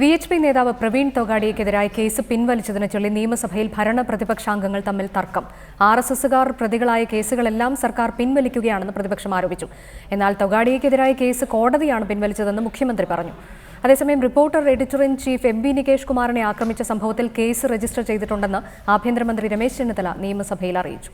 V H P നേതാവ് Praveen തൊഗാഡിയക്കെതിരായ case പിൻവലിച്ചതിനെ ചൊല്ലി നിയമസഭയിൽ ഭരണ പ്രതിപക്ഷാംഗങ്ങൾ തമ്മിൽ തർക്കം. ആർ എസ് എസുകാർ പ്രതികളായ കേസുകളെല്ലാം സർക്കാർ പിൻവലിക്കുകയാണെന്ന് പ്രതിപക്ഷം ആരോപിച്ചു. എന്നാൽ തൊഗാഡിയക്കെതിരായ കേസ് കോടതിയാണ് പിൻവലിച്ചതെന്ന് മുഖ്യമന്ത്രി പറഞ്ഞു. അതേസമയം reporter editor in chief M B Nikesh കുമാറിനെ ആക്രമിച്ച സംഭവത്തിൽ കേസ് രജിസ്റ്റർ ചെയ്തിട്ടുണ്ടെന്ന് ആഭ്യന്തരമന്ത്രി രമേശ് ചെന്നിത്തല നിയമസഭയിൽ അറിയിച്ചു.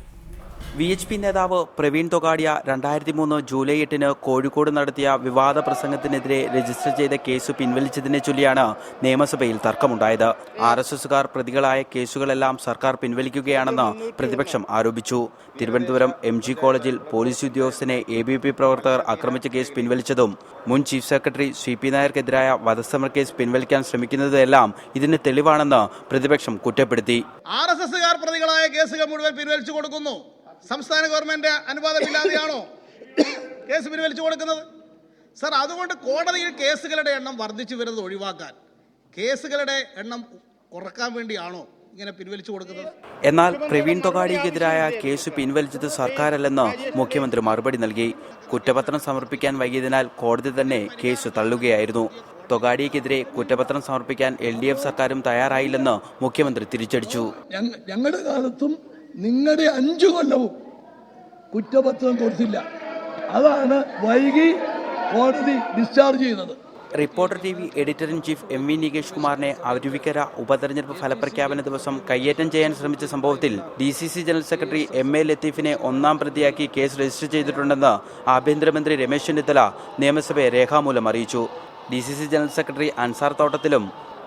വി എച്ച് പി നേതാവ് പ്രവീൺ തൊഗാഡിയ രണ്ടായിരത്തി മൂന്ന് ജൂലൈ എട്ടിന് കോഴിക്കോട് നടത്തിയ വിവാദ പ്രസംഗത്തിനെതിരെ രജിസ്റ്റർ ചെയ്ത കേസ് പിൻവലിച്ചതിനെ ചൊല്ലിയാണ് നിയമസഭയിൽ തർക്കമുണ്ടായത്. ആർ എസ് എസുകാർ പ്രതികളായ കേസുകളെല്ലാം സർക്കാർ പിൻവലിക്കുകയാണെന്ന് പ്രതിപക്ഷം ആരോപിച്ചു. തിരുവനന്തപുരം എം ജി കോളേജിൽ പോലീസ് ഉദ്യോഗസ്ഥനെ എ ബി പി പ്രവർത്തകർ ആക്രമിച്ച കേസ് പിൻവലിച്ചതും മുൻ ചീഫ് സെക്രട്ടറി സി പി നായർക്കെതിരായ വധശ്രമ കേസ് പിൻവലിക്കാൻ ശ്രമിക്കുന്നതെല്ലാം ഇതിന് തെളിവാണെന്ന് പ്രതിപക്ഷം കുറ്റപ്പെടുത്തി. ആർ എസ് എസുകാർ പ്രതികളായ കേസുകൾ മുഴുവൻ പിൻവലിച്ചു കൊടുക്കുന്നു. സംസ്ഥാന ഗവൺമെന്റ് അനുവാദമില്ലാതെയാണോ കേസ് പിൻവലിച്ചു കൊടുക്കുന്നത്? സർ അതുകൊണ്ട് കോടതിയിൽ കേസുകളുടെ എണ്ണം വർദ്ധിച്ചു വരുന്നത് ഒഴിവാക്കാൻ കേസുകളുടെ എണ്ണം കുറയ്ക്കാൻ വേണ്ടിയാണോ ഇങ്ങനെ പിൻവലിച്ചു കൊടുക്കുന്നത്? എന്നാൽ പ്രവീൺ തൊഗാഡിക്കെതിരായ കേസ് പിൻവലിച്ചത് സർക്കാരല്ലെന്ന് മുഖ്യമന്ത്രി മറുപടി നൽകി. കുറ്റപത്രം സമർപ്പിക്കാൻ വൈകിയതിനാൽ കോടതി തന്നെ കേസ് തള്ളുകയായിരുന്നു. തൊഗാഡിക്കെതിരെ കുറ്റപത്രം സമർപ്പിക്കാൻ എൽ ഡി എഫ് സർക്കാരും തയ്യാറായില്ലെന്ന് മുഖ്യമന്ത്രി തിരിച്ചടിച്ചു. ഞങ്ങളുടെ കാലത്തും നിങ്ങളുടെ അഞ്ചു കൊല്ലവും കുറ്റപത്രം കൊടുത്തില്ല. അതാണ് വൈകി കോടതി ഡിസ്ചാർജ് ചെയ്യുന്നത്. Reporter T V editor in chief M V Nikesh കുമാറിനെ അരുവിക്കര ഉപതെരഞ്ഞെടുപ്പ് ഫലപ്രഖ്യാപന ദിവസം കയ്യേറ്റം ചെയ്യാൻ ശ്രമിച്ച സംഭവത്തിൽ D C C general secretary M A ലത്തീഫിനെ ഒന്നാം പ്രതിയാക്കി കേസ് രജിസ്റ്റർ ചെയ്തിട്ടുണ്ടെന്ന് ആഭ്യന്തരമന്ത്രി രമേശ് ചെന്നിത്തല നിയമസഭയെ രേഖാമൂലം അറിയിച്ചു. D C C general secretary Ansar തോട്ടത്തിലും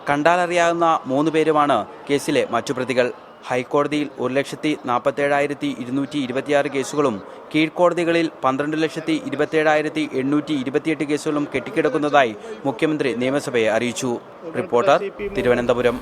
കണ്ടാലറിയാവുന്ന മൂന്ന് പേരുമാണ് കേസിലെ മറ്റു പ്രതികൾ. ഹൈക്കോടതിയിൽ ഒരു ലക്ഷത്തി നാൽപ്പത്തേഴായിരത്തി ഇരുന്നൂറ്റി ഇരുപത്തിയാറ് കേസുകളും കീഴ്ക്കോടതികളിൽ പന്ത്രണ്ട് ലക്ഷത്തി ഇരുപത്തേഴായിരത്തി എണ്ണൂറ്റി ഇരുപത്തിയെട്ട് കേസുകളും കെട്ടിക്കിടക്കുന്നതായി മുഖ്യമന്ത്രി നിയമസഭയെ അറിയിച്ചു. റിപ്പോർട്ടർ തിരുവനന്തപുരം.